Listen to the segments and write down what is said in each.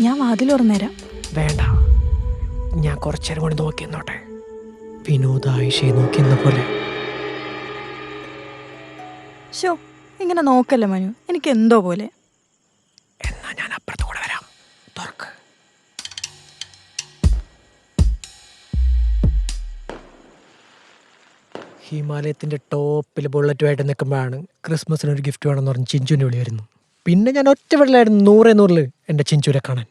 ഞാൻ വാതിൽ തുറന്നുതരാം. വേണ്ട. ഞാൻ കുറച്ചേരം കൂടി നോക്കി നോട്ടെ വിനോദ ആയിഷയെ നോക്കിയെന്ന പോലെ. ഷോ ഇങ്ങനെ നോക്കല്ലേ മനു? എനിക്ക് എന്തോ പോലെ. എന്നാ ഞാൻ അപ്പുറത്ത് കൂടെ വരാം. തുറക്ക്. ഹിമാലയത്തിന്റെ ടോപ്പിൽ ബുള്ളറ്റ് ആയിട്ട് നിൽക്കുമ്പോഴാണ് ക്രിസ്മസിന് ഒരു ഗിഫ്റ്റ് വേണമെന്ന് പറഞ്ഞ് ചിഞ്ചുവിന്റെ വിളി വരുന്നു. പിന്നെ ഞാൻ ഒറ്റ വെള്ളമായിരുന്നു നൂറേ നൂറിൽ എന്റെ ചിഞ്ചുരെ കാണാൻ.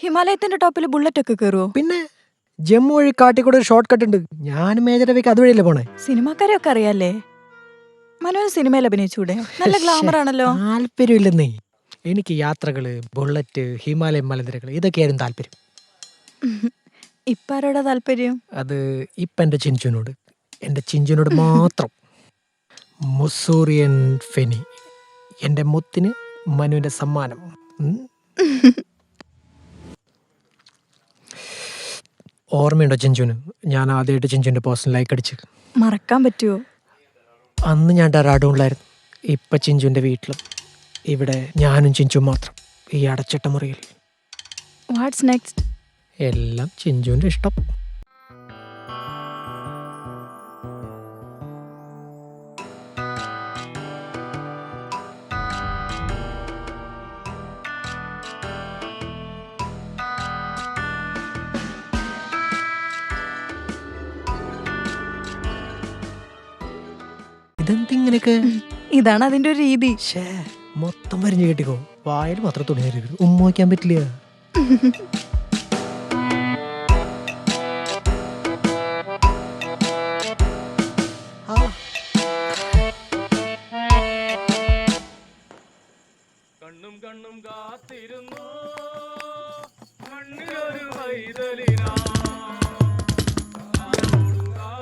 ഹിമാലയത്തിന്റെ ടോപ്പിൽ ബുള്ളറ്റ് ഒക്കെ കയറുവോ പിന്നെ ജമ്മു വഴി കാട്ടിക്കൂടെ ഒരു ഷോർട്ട് കട്ട് ഉണ്ട്. ഞാൻ മേജരവയ്ക്ക് അതുവഴിയല്ലേ പോണേ? സിനിമാക്കാരെ ഒക്കെ അറിയാലേ മനു സിനിമയിൽ അഭിനയിച്ചൂടെ? നല്ല ഗ്ലാമർ ആണല്ലോ. താല്പര്യമില്ലെന്നേ. എനിക്ക് യാത്രകൾ ബുള്ളറ്റ് ഹിമാലയൻ മലനിരകൾ ഇതൊക്കെയായിരുന്നു താല്പര്യം. ഇപ്പാരോടാ താല്പര്യം? അത് ഇപ്പം എന്റെ ചിഞ്ചുവിനോട്. എന്റെ ചിഞ്ചുവിനോട് മാത്രം. മുസൂറിയൻ ഫെനി. എന്റെ മുത്തിന് മനുവിന്റെ സമ്മാനം. ഉം. ഓർമ്മയുണ്ടോ ചിഞ്ചുവിന്? ഞാൻ ആദ്യമായിട്ട് ചിഞ്ചുവിന്റെ പേഴ്സണൽ ലൈക്ക് അടിച്ച്. മറക്കാൻ പറ്റുമോ അന്ന് ഞാൻ ഡെറാഡൂണിലായിരുന്നു. ഇപ്പം ചിഞ്ചുവിന്റെ വീട്ടിലും. ഇവിടെ ഞാനും ചിഞ്ചും മാത്രം. ഈ അടച്ചിട്ട മുറിയിൽ. വാട്ട്സ് നെക്സ്റ്റ് എല്ലാം ചിഞ്ചുവിന്റെ ഇഷ്ടം. ഇതെന്തിങ്ങനെയൊക്കെ ഇതാണ് അതിന്റെ ഒരു രീതി. ഷേ മൊത്തം വരിഞ്ഞ് കേട്ടിക്കോ. വായിൽ മാത്രം തുണി ഉമ്മ വയ്ക്കാൻ പറ്റില്ല. കണ്ണും കണ്ണും കാത്തിരുന്നു. മണ്ണിലൊരു വൈതലിനാ.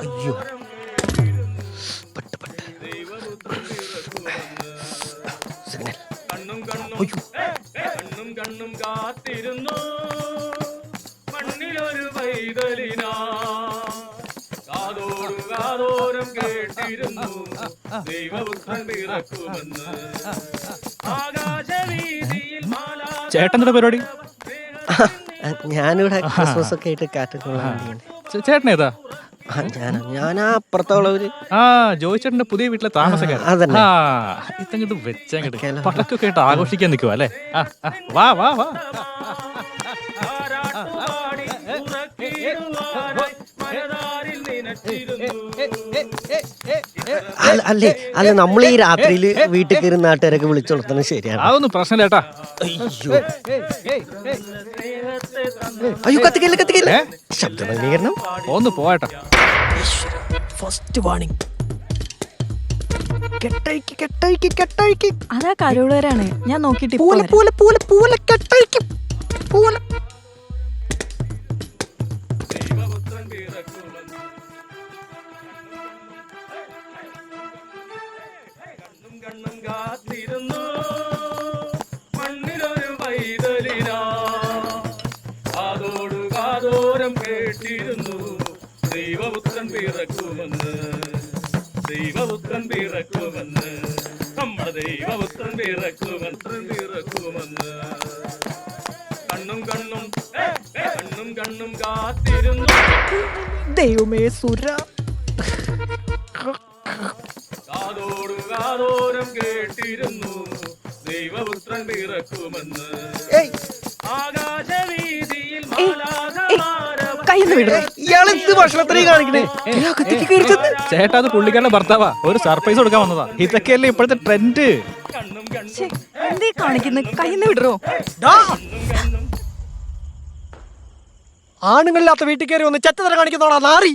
അയ്യോ. കേട്ടിരുന്നു ദൈവപുത്രൻ പിറക്കുമെന്ന് ആകാശവീതിയിൽ മാലാ ചേട്ടന്റെ പരിപാടി ഞാനിവിടെ ക്രിസ്മസ് ഒക്കെ ആയിട്ട് കാറ്റൊക്കെ ചേ- ചേട്ടനേതാ ഞാൻ ഞാനാ അപ്പുറത്തുള്ളവര് ആ ജോയി ചേട്ടന്റെ പുതിയ വീട്ടിലെ താമസക്കാരൻ ആ, അതന്നെ. ആ ഇതങ്ങോട്ട് വെച്ചങ്ങോട്ട് വെക്കാലോ. പടക്കൊക്കെ ആയിട്ട് ആഘോഷിക്കാൻ നിൽക്കുക അല്ലേ വാ വാ വാ നിനച്ചിരുന്നു അല്ല അല്ലേ? അല്ല നമ്മൾ ഈ രാത്രിയിൽ വീട്ടിൽ കയറി നാട്ടുകാരൊക്കെ വിളിച്ചോളത്തണം ശരിയാണ്. അതൊന്നും പ്രശ്നമില്ല അയ്യോ. അയ്യോ കത്തിക്കല്ല കത്തിക്കല്ല? ശബ്ദ മലിനീകരണം. ഒന്ന് പോവാട്ടാ ഫസ്റ്റ് വാണിംഗ് കെട്ടഴിക്ക് കെട്ടഴിക്ക് കെട്ടഴിക്ക്. അതാ കരോളുകാരാണ് ഞാൻ നോക്കിട്ട് പൂല. പൂല പൂല പൂല കെട്ടഴിക്ക്. കണ്ണും കാത്തിരുന്നു. മണ്ണിലൊരു കാതോടു കാതോരം കേട്ടിരുന്നു. ദൈവപുത്രൻ പിറക്കുമെന്ന്. ദൈവപുത്രൻ പിറക്കുമെന്ന്. നമ്മുടെ ദൈവപുത്രൻ പിറക്കുമെന്ന്. പിറക്കുമെന്ന്. കണ്ണും കണ്ണും കണ്ണും കണ്ണും കാത്തിരുന്നു. ദൈവമേ സുര. കാതോടു കാതോരം കേട്ടിരുന്നു. ദൈവപുത്രൻ പിറക്കുമെന്ന്. ആകാശവീതിയിൽ ചേട്ടാ അത് പുള്ളിക്കാരുടെ ഭർത്താവാ. ഒരു സർപ്രൈസ് കൊടുക്കാൻ വന്നതാ. ഇതൊക്കെയല്ലേ ഇപ്പോഴത്തെ ട്രെൻഡ് എന്തേ കാണിക്കുന്നു? കയ്യിന്ന് വിടറോ? ആണുങ്ങളില്ലാത്ത വീട്ടിൽ കയറി ഒന്ന് ചെറ്റതര കാണിക്കുന്നോടാ നാറി.